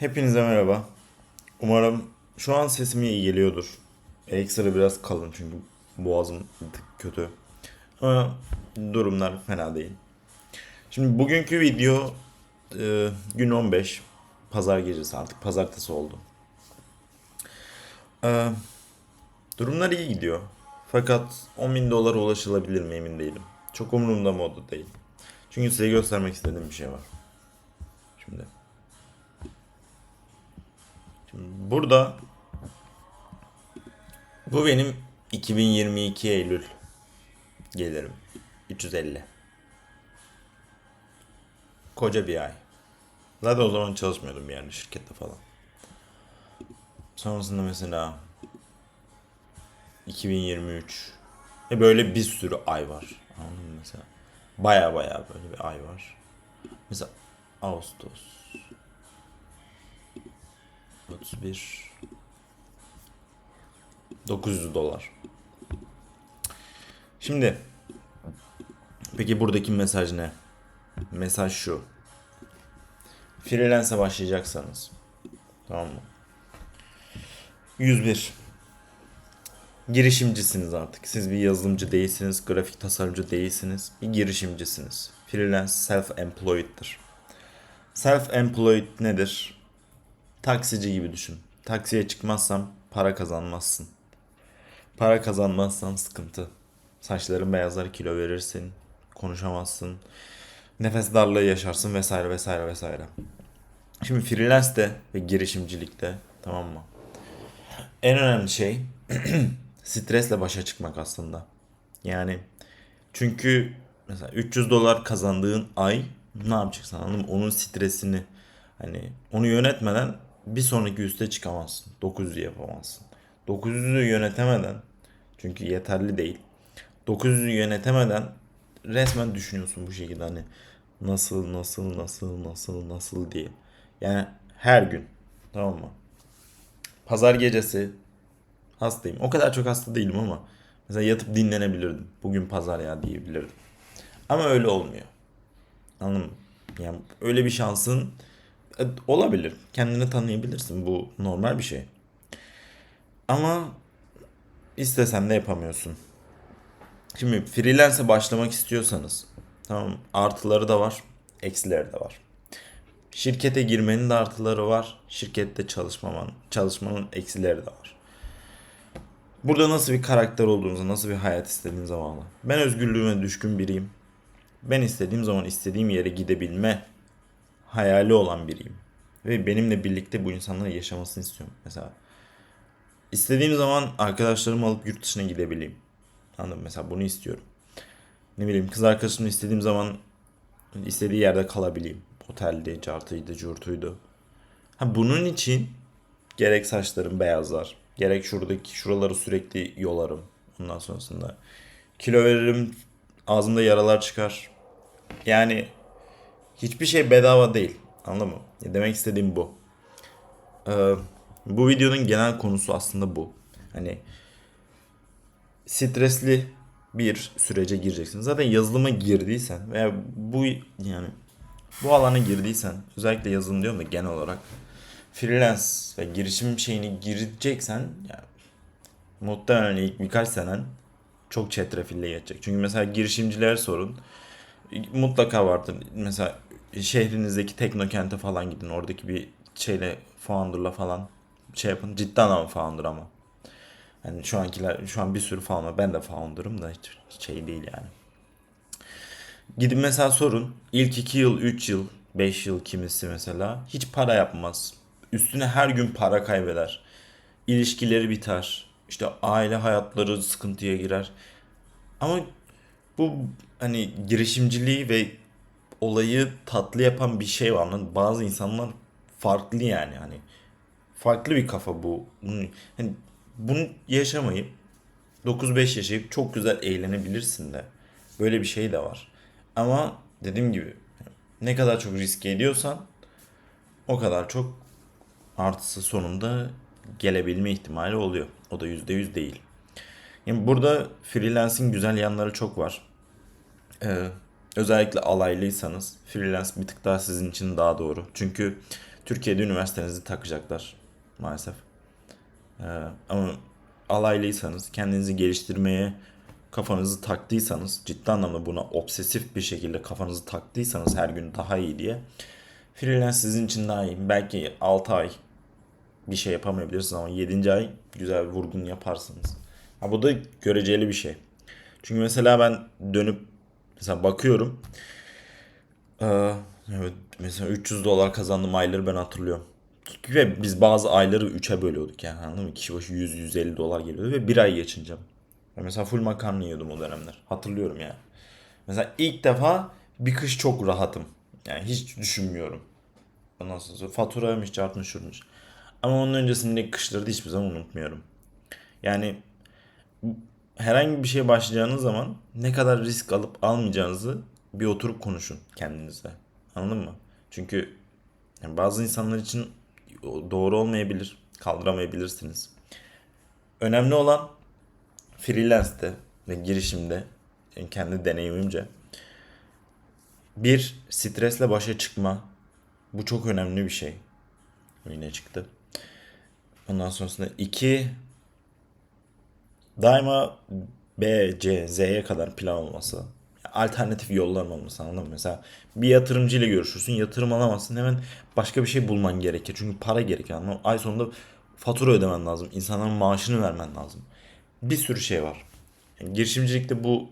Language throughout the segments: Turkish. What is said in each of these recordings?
Hepinize merhaba. Umarım şu an sesim iyi geliyordur. Ekstra biraz kalın çünkü boğazım kötü. Ama durumlar fena değil. Şimdi bugünkü video e, gün 15. Pazar gecesi artık pazartesi oldu. E, durumlar iyi gidiyor. Fakat 10 bin dolara ulaşılabilir mi emin değilim. Çok umurumda da değil. Çünkü size göstermek istediğim bir şey var. Şimdi. Şimdi burada bu benim 2022 Eylül gelirim. 350. Koca bir ay. Zaten o zaman çalışmıyordum yerde şirkette falan. Sonrasında mesela 2023 ve böyle bir sürü ay var. Anladın mı mesela? Baya baya böyle bir ay var. Mesela Ağustos 31 900 dolar. Şimdi peki buradaki mesaj ne? Mesaj şu. Freelance'e başlayacaksanız tamam mı? 101 girişimcisiniz artık. Siz bir yazılımcı değilsiniz, grafik tasarımcı değilsiniz. Bir girişimcisiniz. Freelance self-employed'dir. Self-employed nedir? Taksici gibi düşün. Taksiye çıkmazsan para kazanmazsın. Para kazanmazsan sıkıntı. Saçların beyazlar kilo verirsin. Konuşamazsın. Nefes darlığı yaşarsın vesaire vesaire vesaire. Şimdi freelance'de ve girişimcilikte tamam mı? En önemli şey stresle başa çıkmak aslında. Yani çünkü mesela 300 dolar kazandığın ay ne yapacaksın anladın mı? Onun stresini hani onu yönetmeden bir sonraki üste çıkamazsın. 900'ü yapamazsın. 900'ü yönetemeden çünkü yeterli değil. 900'ü yönetemeden resmen düşünüyorsun bu şekilde hani nasıl nasıl nasıl nasıl nasıl diye. Yani her gün tamam mı? Pazar gecesi hastayım. O kadar çok hasta değilim ama mesela yatıp dinlenebilirdim. Bugün pazar ya diyebilirdim. Ama öyle olmuyor. Anladın mı? Yani öyle bir şansın olabilir. Kendini tanıyabilirsin. Bu normal bir şey. Ama istesen de yapamıyorsun. Şimdi freelance'e başlamak istiyorsanız tamam artıları da var, eksileri de var. Şirkete girmenin de artıları var. Şirkette çalışmaman, çalışmanın eksileri de var. Burada nasıl bir karakter olduğunuza, nasıl bir hayat istediğinize bağlı. Ben özgürlüğüme düşkün biriyim. Ben istediğim zaman istediğim yere gidebilme hayali olan biriyim. Ve benimle birlikte bu insanların yaşamasını istiyorum. Mesela istediğim zaman arkadaşlarımı alıp yurt dışına gidebileyim. Anladın mı? Mesela bunu istiyorum. Ne bileyim kız arkadaşımla istediğim zaman istediği yerde kalabileyim. Otelde, cartıydı, curtuydu. Ha bunun için gerek saçlarım beyazlar, gerek şuradaki şuraları sürekli yolarım. Ondan sonrasında kilo veririm, ağzımda yaralar çıkar. Yani hiçbir şey bedava değil. Anladın mı? Demek istediğim bu. Ee, bu videonun genel konusu aslında bu. Hani stresli bir sürece gireceksin. Zaten yazılıma girdiysen veya bu yani bu alana girdiysen özellikle yazılım diyorum da genel olarak freelance ve girişim şeyini gireceksen yani muhtemelen ilk birkaç senen çok çetrefille geçecek. Çünkü mesela girişimcilere sorun. Mutlaka vardır. Mesela şehrinizdeki teknokente falan gidin. Oradaki bir şeyle founder'la falan şey yapın. Cidden ama founder ama. Yani şu ankiler şu an bir sürü var. Ben de founder'ım da hiç şey değil yani. Gidin mesela sorun. İlk 2 yıl, 3 yıl, 5 yıl kimisi mesela hiç para yapmaz. Üstüne her gün para kaybeder. İlişkileri biter. İşte aile hayatları sıkıntıya girer. Ama bu hani girişimciliği ve olayı tatlı yapan bir şey var. Bazı insanlar farklı yani hani farklı bir kafa bu. Bunu, hani bunu yaşamayıp 9-5 yaşayıp çok güzel eğlenebilirsin de. Böyle bir şey de var. Ama dediğim gibi ne kadar çok riske ediyorsan o kadar çok artısı sonunda gelebilme ihtimali oluyor. O da %100 değil. Yani burada freelancing güzel yanları çok var. Ee, özellikle alaylıysanız freelance bir tık daha sizin için daha doğru. Çünkü Türkiye'de üniversitenizi takacaklar maalesef. Ee, ama alaylıysanız, kendinizi geliştirmeye kafanızı taktıysanız, ciddi anlamda buna obsesif bir şekilde kafanızı taktıysanız her gün daha iyi diye freelance sizin için daha iyi. Belki 6 ay bir şey yapamayabilirsiniz ama 7. ay güzel bir vurgun yaparsınız. Ha, bu da göreceli bir şey. Çünkü mesela ben dönüp mesela bakıyorum. Ee, evet, mesela 300 dolar kazandığım ayları ben hatırlıyorum. Ve biz bazı ayları 3'e bölüyorduk yani anladın mı? Kişi başı 100-150 dolar geliyordu ve bir ay geçince. Mesela full makarna yiyordum o dönemler. Hatırlıyorum yani. Mesela ilk defa bir kış çok rahatım. Yani hiç düşünmüyorum. Ondan sonra faturaymış, çarpmış, şurmuş. Ama onun öncesindeki kışları da hiçbir zaman unutmuyorum. Yani herhangi bir şeye başlayacağınız zaman ne kadar risk alıp almayacağınızı bir oturup konuşun kendinizle. Anladın mı? Çünkü bazı insanlar için doğru olmayabilir, kaldıramayabilirsiniz. Önemli olan freelance'de ve girişimde kendi deneyimimce bir stresle başa çıkma bu çok önemli bir şey. Yine çıktı. Ondan sonrasında iki daima B, C, Z'ye kadar plan olması. Alternatif yolların olması anladın mı? Mesela bir yatırımcı ile görüşürsün. Yatırım alamazsın. Hemen başka bir şey bulman gerekir. Çünkü para gerekir. Anladın mı? Ay sonunda fatura ödemen lazım. İnsanların maaşını vermen lazım. Bir sürü şey var. Yani girişimcilikte bu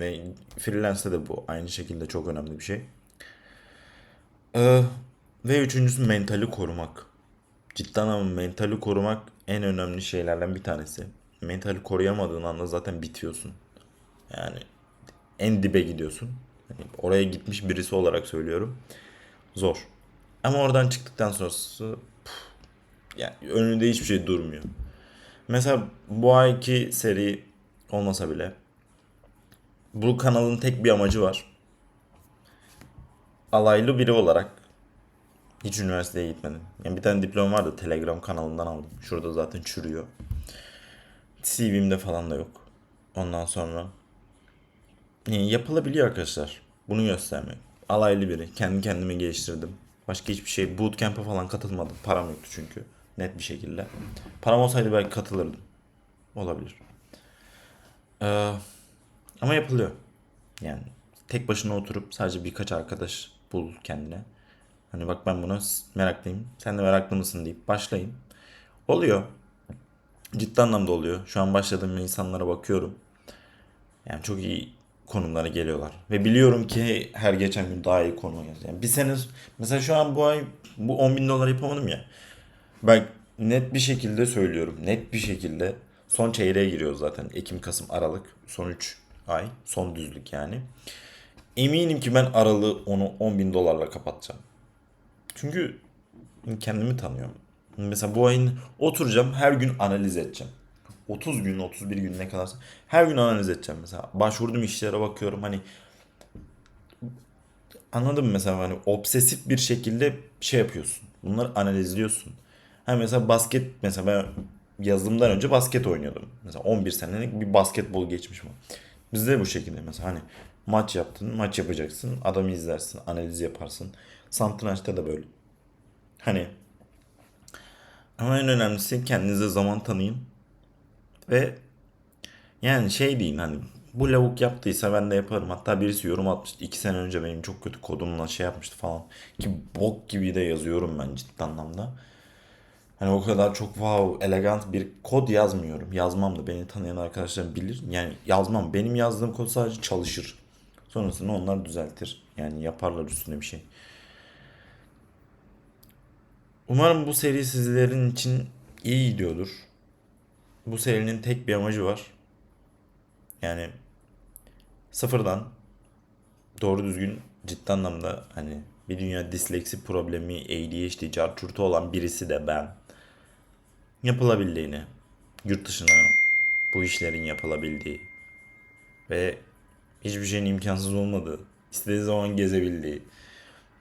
ve freelance'de de bu aynı şekilde çok önemli bir şey. Ee, ve üçüncüsü mentali korumak. Cidden ama mentali korumak en önemli şeylerden bir tanesi. Mentali koruyamadığın anda zaten bitiyorsun. Yani en dibe gidiyorsun. Yani oraya gitmiş birisi olarak söylüyorum. Zor. Ama oradan çıktıktan sonrası püf, yani önünde hiçbir şey durmuyor. Mesela bu ayki seri olmasa bile bu kanalın tek bir amacı var. Alaylı biri olarak hiç üniversiteye gitmedim. Yani bir tane diplom vardı Telegram kanalından aldım. Şurada zaten çürüyor. CV'mde falan da yok. Ondan sonra yani yapılabiliyor arkadaşlar. Bunu göstermek. Alaylı biri. Kendi kendimi geliştirdim. Başka hiçbir şey bootcamp'e falan katılmadım. Param yoktu çünkü. Net bir şekilde. Param olsaydı belki katılırdım. Olabilir. Ee, ama yapılıyor. Yani tek başına oturup sadece birkaç arkadaş bul kendine. Hani bak ben buna meraklıyım. Sen de meraklı mısın deyip başlayın. Oluyor. Ciddi anlamda oluyor. Şu an başladığım insanlara bakıyorum. Yani çok iyi konumlara geliyorlar. Ve biliyorum ki her geçen gün daha iyi konuma geliyor. Yani bir sene mesela şu an bu ay bu 10 bin dolar yapamadım ya. Bak net bir şekilde söylüyorum. Net bir şekilde son çeyreğe giriyoruz zaten. Ekim, Kasım, Aralık. Son 3 ay. Son düzlük yani. Eminim ki ben Aralığı onu 10 bin dolarla kapatacağım. Çünkü kendimi tanıyorum. Mesela bu ayın oturacağım her gün analiz edeceğim. 30 gün 31 gün ne kadarsa her gün analiz edeceğim mesela. Başvurduğum işlere bakıyorum hani anladın mı mesela hani obsesif bir şekilde şey yapıyorsun. Bunları analizliyorsun. Hani mesela basket mesela ben yazılımdan önce basket oynuyordum. Mesela 11 senelik bir basketbol geçmişim. Bizde de bu şekilde mesela hani maç yaptın, maç yapacaksın, adamı izlersin, analiz yaparsın. Satrançta da böyle. Hani ama en önemlisi kendinize zaman tanıyın. Ve yani şey deyin hani bu lavuk yaptıysa ben de yaparım. Hatta birisi yorum atmıştı. 2 sene önce benim çok kötü kodumla şey yapmıştı falan. Ki bok gibi de yazıyorum ben ciddi anlamda. Hani o kadar çok wow elegant bir kod yazmıyorum. Yazmam da beni tanıyan arkadaşlarım bilir. Yani yazmam. Benim yazdığım kod sadece çalışır. Sonrasında onlar düzeltir. Yani yaparlar üstüne bir şey. Umarım bu seri sizlerin için iyi gidiyordur. Bu serinin tek bir amacı var. Yani sıfırdan doğru düzgün ciddi anlamda hani bir dünya disleksi problemi, ADHD, carçurtu olan birisi de ben yapılabildiğini, yurt dışına bu işlerin yapılabildiği ve hiçbir şeyin imkansız olmadığı, istediği zaman gezebildiği,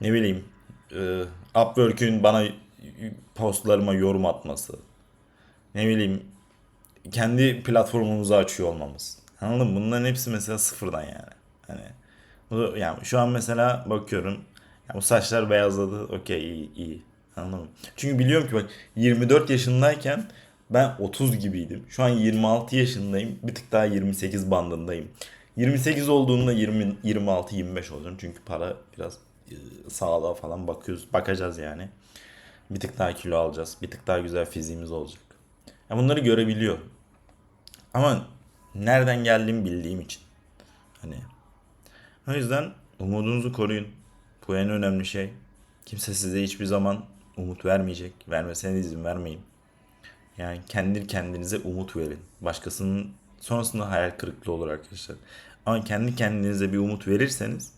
ne bileyim, e, Upwork'ün bana postlarıma yorum atması, ne bileyim, kendi platformumuzu açıyor olmamız. Anladın mı? Bunların hepsi mesela sıfırdan yani. Hani Bu- Yani şu an mesela bakıyorum. Ya bu saçlar beyazladı. Okey iyi iyi. Anladın mı? Çünkü biliyorum ki bak 24 yaşındayken ben 30 gibiydim. Şu an 26 yaşındayım. Bir tık daha 28 bandındayım. 28 olduğunda 20 26 25 olacağım. Çünkü para biraz e, sağlığa falan bakıyoruz. Bakacağız yani. Bir tık daha kilo alacağız. Bir tık daha güzel fiziğimiz olacak. Ya bunları görebiliyor. Ama nereden geldiğimi bildiğim için. Hani o yüzden umudunuzu koruyun. Bu en önemli şey. Kimse size hiçbir zaman umut vermeyecek. Vermesine izin vermeyin. Yani kendi kendinize umut verin. Başkasının sonrasında hayal kırıklığı olur arkadaşlar. Ama kendi kendinize bir umut verirseniz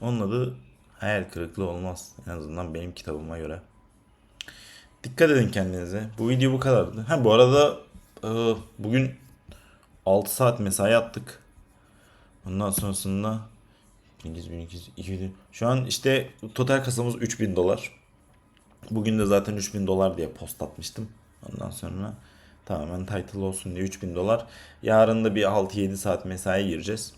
onun adı hayal kırıklığı olmaz. En azından benim kitabıma göre. Dikkat edin kendinize. Bu video bu kadardı. Ha bu arada e, bugün 6 saat mesai attık. Ondan sonrasında 1200, 1200, 2000. Şu an işte total kasamız 3000 dolar. Bugün de zaten 3000 dolar diye post atmıştım. Ondan sonra tamamen title olsun diye 3000 dolar. Yarın da bir 6-7 saat mesai gireceğiz.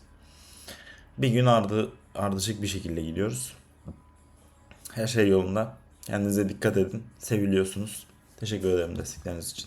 Bir gün ardı ardışık bir şekilde gidiyoruz. Her şey yolunda. Kendinize dikkat edin. Seviliyorsunuz. Teşekkür ederim destekleriniz için.